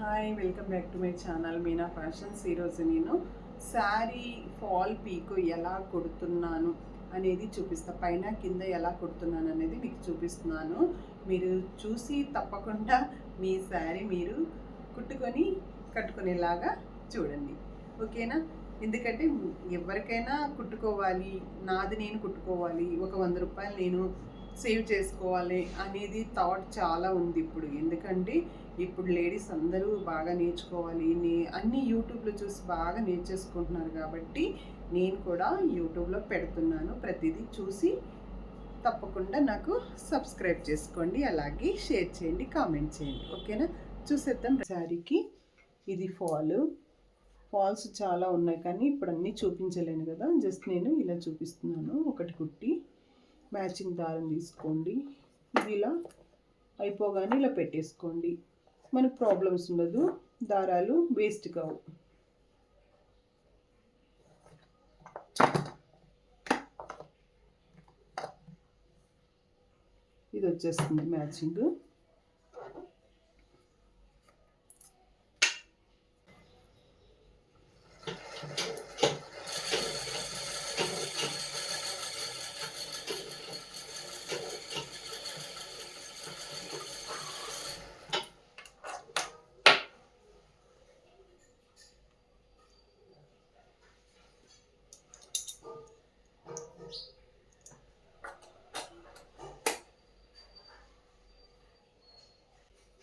Hi welcome back to my channel Meena fashions. ఈరోజు నేను sari fall పీకు ఎలా కుడుతున్నాను అనేది చూపిస్తా. పైన కింద ఎలా కుడుతున్నాను అనేది మీకు చూపిస్తున్నాను. మీరు చూసి తప్పకుండా మీ శారీ మీరు కుట్టుకొని కట్టుకునేలాగా చూడండి. ఓకేనా? ఎందుకంటే ఎవరికైనా కుట్టుకోవాలి నాది నేను కుట్టుకోవాలి ఒక వంద రూపాయలు నేను సేవ్ చేసుకోవాలి అనేది థాట్ చాలా ఉంది ఇప్పుడు. ఎందుకంటే ఇప్పుడు లేడీస్ అందరూ బాగా నేర్చుకోవాలి నే అన్ని యూట్యూబ్లో చూసి బాగా నేర్చేసుకుంటున్నారు కాబట్టి నేను కూడా యూట్యూబ్లో పెడుతున్నాను. ప్రతిదీ చూసి తప్పకుండా నాకు సబ్స్క్రైబ్ చేసుకోండి అలాగే షేర్ చేయండి కామెంట్ చేయండి. ఓకేనా? చూసేద్దాం. శారీకి ఇది ఫాల్. ఫాల్స్ చాలా ఉన్నాయి కానీ ఇప్పుడు అన్నీ చూపించలేను కదా. జస్ట్ నేను ఇలా చూపిస్తున్నాను. ఒకటి కుట్టి మ్యాచింగ్ దారం తీసుకోండి. ఇది ఇలా అయిపోగానే ఇలా పెట్టేసుకోండి. మనకు ప్రాబ్లమ్స్ ఉండదు. దారాలు వేస్ట్ కావు. ఇది వచ్చేస్తుంది మ్యాచింగ్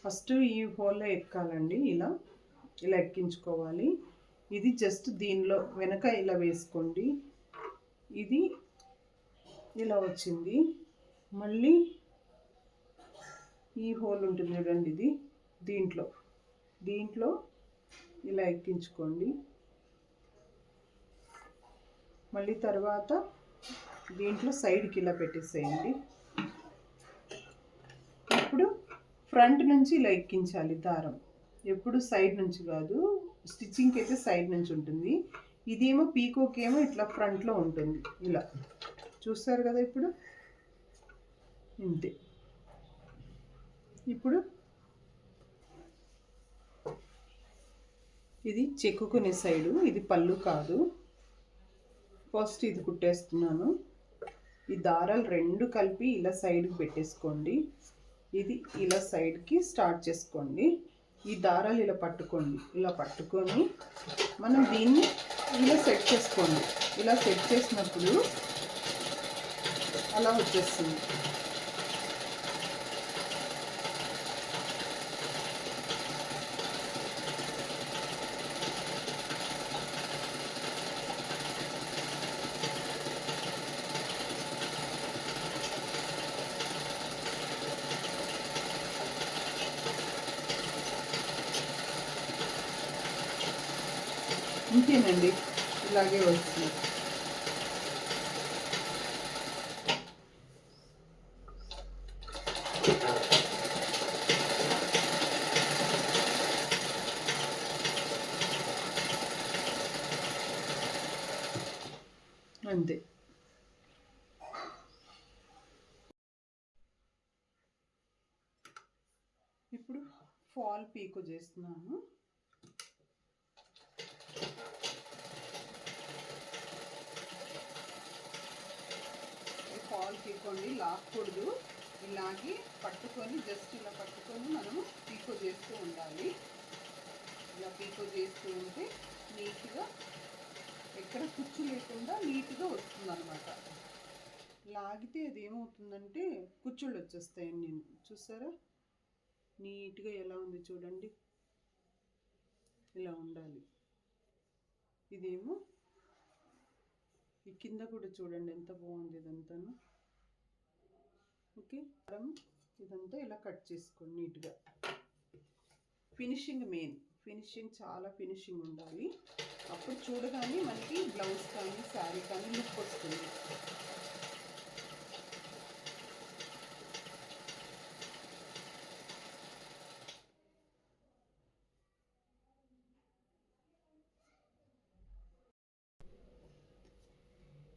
ఫస్ట్ ఈ హోల్లో ఎక్కాలండి ఇలా ఇలా ఎక్కించుకోవాలి. ఇది జస్ట్ దీనిలో వెనక ఇలా వేసుకోండి. ఇది ఇలా వచ్చింది. మళ్ళీ ఈ హోల్ ఉంటుంది చూడండి ఇది దీంట్లో దీంట్లో ఇలా ఎక్కించుకోండి. మళ్ళీ తర్వాత దీంట్లో సైడ్కి ఇలా పెట్టేసేయండి. ఇప్పుడు ఫ్రంట్ నుంచి ఇలా ఎక్కించాలి దారం. ఎప్పుడు సైడ్ నుంచి కాదు స్టిచ్చింగ్కి అయితే సైడ్ నుంచి ఉంటుంది. ఇదేమో పీకోకి ఏమో ఇట్లా ఫ్రంట్లో ఉంటుంది. ఇలా. చూస్తారు కదా ఇప్పుడు? ఇంతే. ఇప్పుడు ఇది చెక్కుకునే సైడు ఇది పళ్ళు కాదు. ఫస్ట్ ఇది కుట్టేస్తున్నాను. ఈ దారాలు రెండు కలిపి ఇలా సైడ్కి పెట్టేసుకోండి. ఇది ఇలా సైడ్కి స్టార్ట్ చేసుకోండి. ఈ దారాలు ఇలా పట్టుకోండి. ఇలా పట్టుకొని మనం దీన్ని ఇలా సెట్ చేసుకోండి. ఇలా సెట్ చేసినప్పుడు అలా వచ్చేస్తుంది. ఇంతేనండి. ఇలాగే వస్తుంది. అంతే. ఇప్పుడు ఫాల్ పీకు చేస్తున్నాను. ఫాల్ పీకోండి లాక్కూడదు. ఇలాగే పట్టుకొని జస్ట్ ఇలా పట్టుకొని మనము పీకో చేస్తూ ఉండాలి. ఇలా పీకో చేస్తూ ఉంటే నీట్గా ఎక్కడ కుచ్చు లేకుండా నీట్గా వస్తుంది అనమాట లాగితే అది ఏమవుతుందంటే కుచ్చుళ్ళు వచ్చేస్తాయండి నేను చూసారా? నీట్గా ఎలా ఉంది చూడండి. ఇలా ఉండాలి. ఇదేమో ఈ కింద కూడా చూడండి ఎంత బాగుంది ఇదంతాను. ఓకే? ఇదంతా ఇలా కట్ చేసుకోండి నీట్గా. Finishing main. ఫినిషింగ్ చాలా ఫినిషింగ్ ఉండాలి. అప్పుడు చూడగానే మనకి బ్లౌజ్ కానీ శారీ కానీ లుక్ వస్తుంది.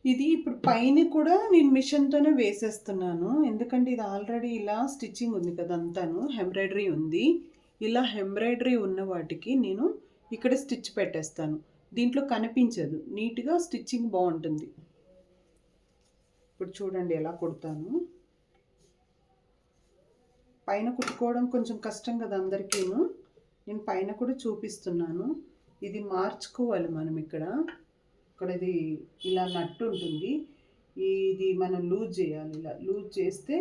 ఇది ఇప్పుడు పైన కూడా నేను మిషన్తోనే వేసేస్తున్నాను. ఎందుకంటే ఇది ఆల్రెడీ ఇలా స్టిచ్చింగ్ ఉంది కదా అంతాను. ఎంబ్రాయిడరీ ఉంది. ఇలా ఎంబ్రాయిడరీ ఉన్న వాటికి నేను ఇక్కడ స్టిచ్ పెట్టేస్తాను. దీంట్లో కనిపించదు. నీట్గా స్టిచ్చింగ్ బాగుంటుంది. ఇప్పుడు చూడండి ఎలా కుడతాను. పైన కుట్టుకోవడం కొంచెం కష్టం కదా అందరికీను. నేను పైన కూడా చూపిస్తున్నాను. ఇది మార్చుకోవాలి మనం ఇక్కడ. ఇక్కడ ఇది ఇలా నట్టు ఉంటుంది. ఇది మనం లూజ్ చేయాలి. ఇలా లూజ్ చేస్తే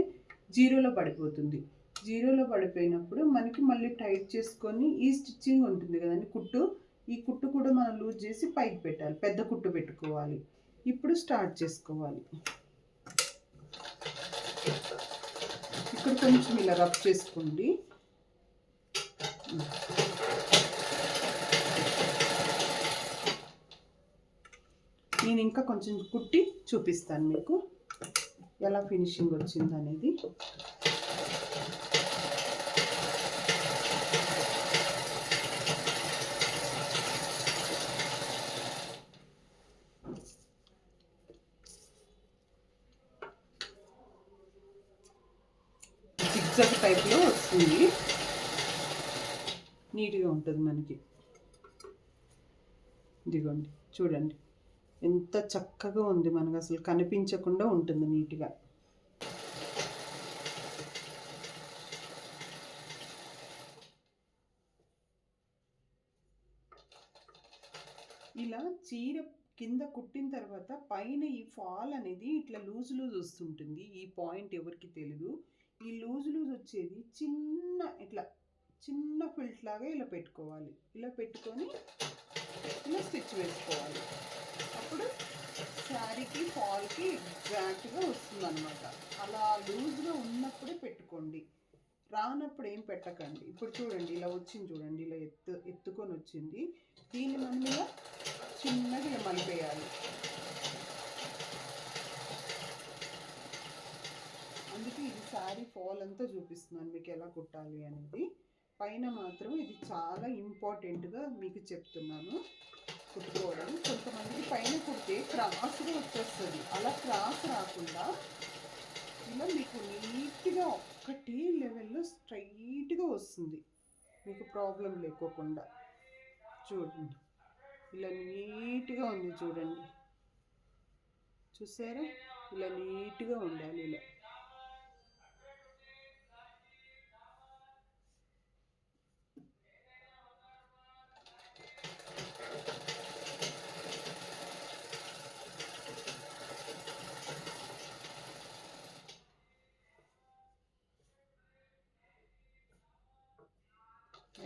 జీరోలో పడిపోతుంది. జీరోలో పడిపోయినప్పుడు మనకి మళ్ళీ టైట్ చేసుకొని ఈ స్టిచ్చింగ్ ఉంటుంది కదండి కుట్టు. ఈ కుట్టు కూడా మనం లూజ్ చేసి పైకి పెట్టాలి. పెద్ద కుట్టు పెట్టుకోవాలి. ఇప్పుడు స్టార్ట్ చేసుకోవాలి. ఇక్కడ కొంచెం ఇలా రబ్ చేసుకోండి. నేను ఇంకా కొంచెం కుట్టి చూపిస్తాను మీకు. ఎలా ఫినిషింగ్ వచ్చింది అనేది. జిగ్జాగ్ టైప్లో వస్తుంది. నీట్గా ఉంటుంది మనకి. ఇదిగోండి చూడండి. ఎంత చక్కగా ఉంది మనకు అసలు కనిపించకుండా ఉంటుంది నీట్గా. ఇలా చీర కింద కుట్టిన తర్వాత పైన ఈ ఫాల్ అనేది ఇట్లా లూజ్ లూజ్ వస్తుంటుంది. ఈ పాయింట్ ఎవరికి తెలియదు ఈ లూజ్ లూజ్ వచ్చేది చిన్న ఇట్లా చిన్న ఫిల్ట్ లాగా ఇలా పెట్టుకోవాలి. ఇలా పెట్టుకొని ఇలా స్టిచ్ వేసుకోవాలి. అప్పుడు శారీకి ఫాల్కి ఎగ్జాక్ట్గా వస్తుంది అనమాట అలా లూజ్గా ఉన్నప్పుడే పెట్టుకోండి. రానప్పుడు ఏం పెట్టకండి. ఇప్పుడు చూడండి ఇలా వచ్చింది చూడండి ఇలా ఎత్తు ఎత్తుకొని వచ్చింది. దీన్ని మనం ఇలా చిన్నగా ఇలా మలిపేయాలి. అందుకే ఇది శారీ ఫాల్ అంతా చూపిస్తున్నాను మీకు ఎలా కుట్టాలి అనేది. పైన మాత్రం ఇది చాలా ఇంపార్టెంట్గా మీకు చెప్తున్నాను. కుట్టుకోవడం. కొంతమందికి పైన కుడితే క్రాస్గా వచ్చేస్తుంది. అలా క్రాస్ రాకుండా ఇలా మీకు నీట్గా ఒక్కటే లెవెల్లో స్ట్రైట్గా వస్తుంది. మీకు ప్రాబ్లం లేకోకుండా. చూడండి. ఇలా నీట్గా ఉంది చూడండి. చూసారా? ఇలా నీట్గా ఉండాలి ఇలా.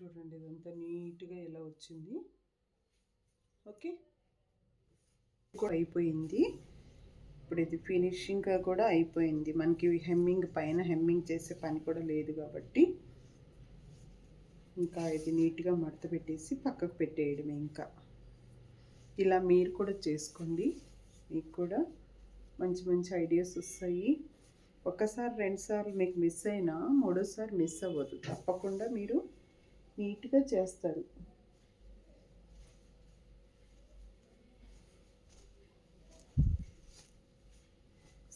చూడండి ఇదంతా నీట్గా ఇలా వచ్చింది. ఓకే? కూడా అయిపోయింది. ఇప్పుడు ఇది ఫినిషింగ్ కూడా అయిపోయింది. మనకి హెమ్మింగ్ పైన హెమ్మింగ్ చేసే పని కూడా లేదు కాబట్టి. ఇంకా ఇది నీట్గా మడత పెట్టేసి పక్కకు పెట్టేయడమే ఇంకా. ఇలా మీరు కూడా చేసుకోండి. మీకు కూడా మంచి మంచి ఐడియాస్ వస్తాయి. ఒకసారి రెండుసార్లు మీకు మిస్ అయినా మూడోసారి మిస్ అవ్వదు. తప్పకుండా మీరు నీట్గా చేస్తారు.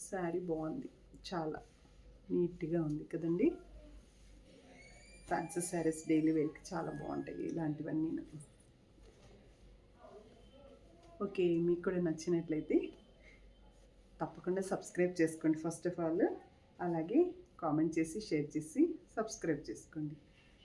శారీ బాగుంది. చాలా నీట్గా ఉంది కదండి. ఫ్యాన్సీ శారీస్ డైలీ వేర్కి చాలా బాగుంటాయి ఇలాంటివన్నీ. ఓకే మీకు కూడా నచ్చినట్లయితే తప్పకుండా సబ్స్క్రైబ్ చేసుకోండి ఫస్ట్ ఆఫ్ ఆల్. అలాగే కామెంట్ చేసి షేర్ చేసి సబ్స్క్రైబ్ చేసుకోండి.